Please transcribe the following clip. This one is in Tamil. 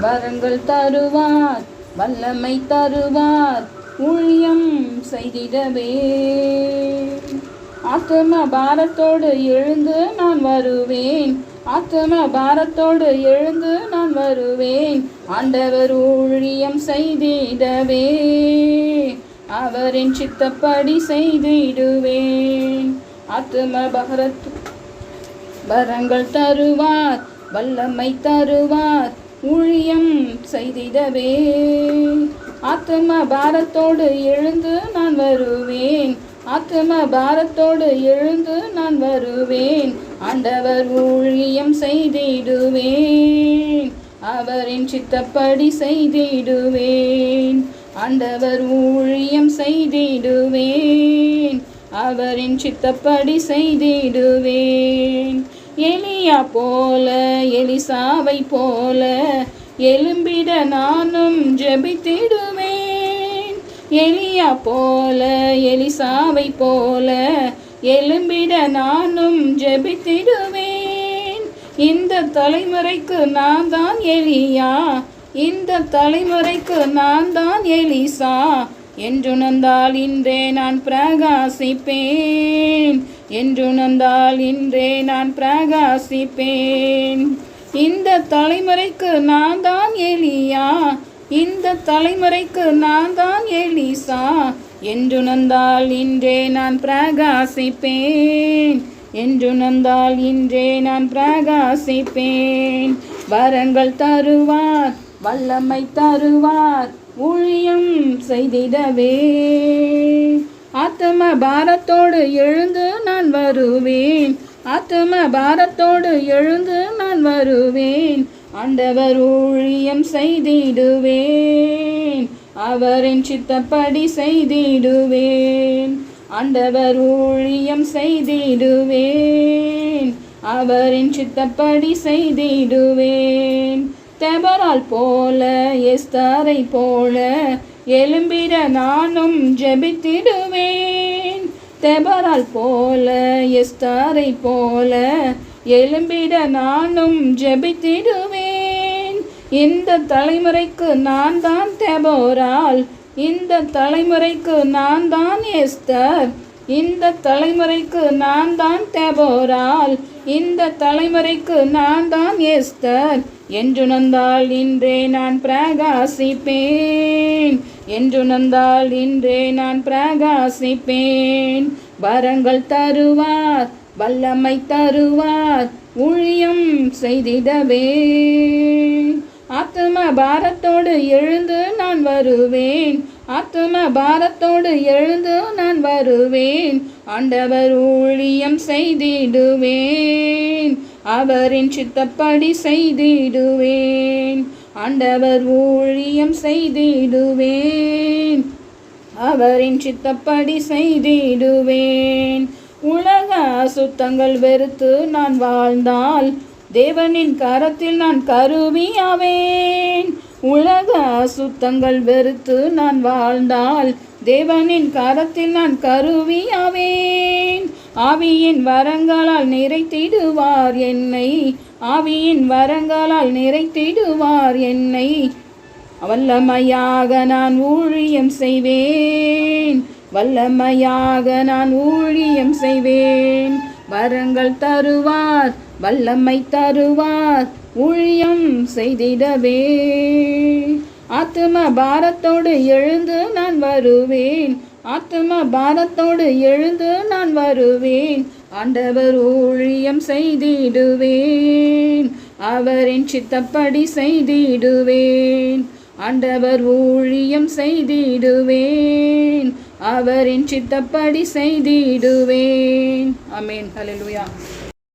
வரங்கள் தருவார் வல்லமை தருவார் ஊழியம் செய்திடவே. ஆத்ம பாரத்தோடு எழுந்து நான் வருவேன் ஆத்ம பாரத்தோடு எழுந்து நான் வருவேன் ஆண்டவர் ஊழியம் செய்திடவே. அவரின் சித்தப்படி செய்திடுவேன். ஆத்ம பாரத் வரங்கள் தருவார் வல்லமை தருவார் ஊழியம் செய்திடவே. ஆத்ம பாரத்தோடு எழுந்து நான் வருவேன் ஆத்ம பாரத்தோடு எழுந்து நான் வருவேன் ஆண்டவர் ஊழியம் செய்திடுவேன் அவரின் சித்தப்படி செய்திடுவேன் ஆண்டவர் ஊழியம் செய்திடுவேன் அவரின் சித்தப்படி செய்திடுவேன். எலியா போல எலிசாவை போல எலும்பிட நானும் ஜெபித்திடுவேன். எலியா போல எலிசாவை போல எலும்பிட நானும் ஜெபித்திடுவேன். இந்த தலைமுறைக்கு நான் தான் எலியா இந்த தலைமுறைக்கு நான் தான் எலிசா. என்றுணர்ந்தால் இன்றே நான் பிரகாசிப்பேன். என்றுணர்ந்தால் இன்றே நான் பிரகாசிப்பேன். இந்த தலைமுறைக்கு நான் தான் எலியா? இந்த தலைமுறைக்கு நான் தான் எலிசா? என்றுணர்ந்தால் இன்றே நான் பிரகாசிப்பேன். என்றுணர்ந்தால் இன்றே நான் பிரகாசிப்பேன். வரங்கள் தருவார் வல்லமை தருவார். ஊழியம் செய்திடவே. ஆத்தம பாரத்தோடு எழுந்து நான் வருவேன். ஆத்தம பாரத்தோடு எழுந்து நான் வருவேன். ஆண்டவர் ஊழியம் செய்திடுவேன். அவரின் சித்தப்படி செய்திடுவேன். ஆண்டவர் ஊழியம் செய்திடுவேன். அவரின் சித்தப்படி செய்திடுவேன். தெபரால் போல எஸ்தாரை போல எலும்பிட நானும் ஜெபித்திடுவேன். தெபரால் போல எஸ்தாரை போல எலும்பிட நானும் ஜெபித்திடுவேன். இந்த தலைமுறைக்கு நான் தான் தெபோரால் இந்த தலைமுறைக்கு நான் தான் எஸ்தர். இந்த தலைமுறைக்கு நான் தான் தெபோரால் இந்த தலைமுறைக்கு நான் தான் எஸ்தர். என்று இன்றே நான் பிரகாசிப்பேன். என்று இன்றே நான் பிரகாசிப்பேன். வரங்கள் தருவார் வல்லமை தருவார் ஊழியம் செய்திடவே. ஆத்ம பாரத்தோடு எழுந்து நான் வருவேன். ஆத்ம பாரத்தோடு எழுந்து நான் வருவேன். ஆண்டவர் ஊழியம் செய்திடுவேன். அவரின் சித்தப்படி செய்திடுவேன். ஆண்டவர் ஊழியம் செய்திடுவேன். அவரின் சித்தப்படி செய்திடுவேன். உலக அசுத்தங்கள் வெறுத்து நான் வாழ்ந்தால் தேவனின் கரத்தில் நான் கருவியாவேன். உலக அசுத்தங்கள் வெறுத்து நான் வாழ்ந்தால் தேவனின் கரத்தில் நான் கருவியாவேன். ஆவியின் வரங்களால் நிறைத்திடுவார் என்னை. ஆவியின் வரங்களால் நிறைத்திடுவார் என்னை. வல்லமையாக நான் ஊழியம் செய்வேன். வல்லமையாக நான் ஊழியம் செய்வேன். வரங்கள் தருவார் வல்லமை தருவார் ஊழியம் செய்திடவே. ஆத்ம பாரத்தோடு எழுந்து நான் வருவேன். ஆத்ம பாரத்தோடு எழுந்து நான் வருவேன். ஆண்டவர் ஊழியம் செய்திடுவேன். அவரின் சித்தப்படி செய்திடுவேன். ஆண்டவர் ஊழியம் செய்திடுவேன். அவரின் சித்தப்படி செய்திடுவேன். அமேன் ஹalleluya.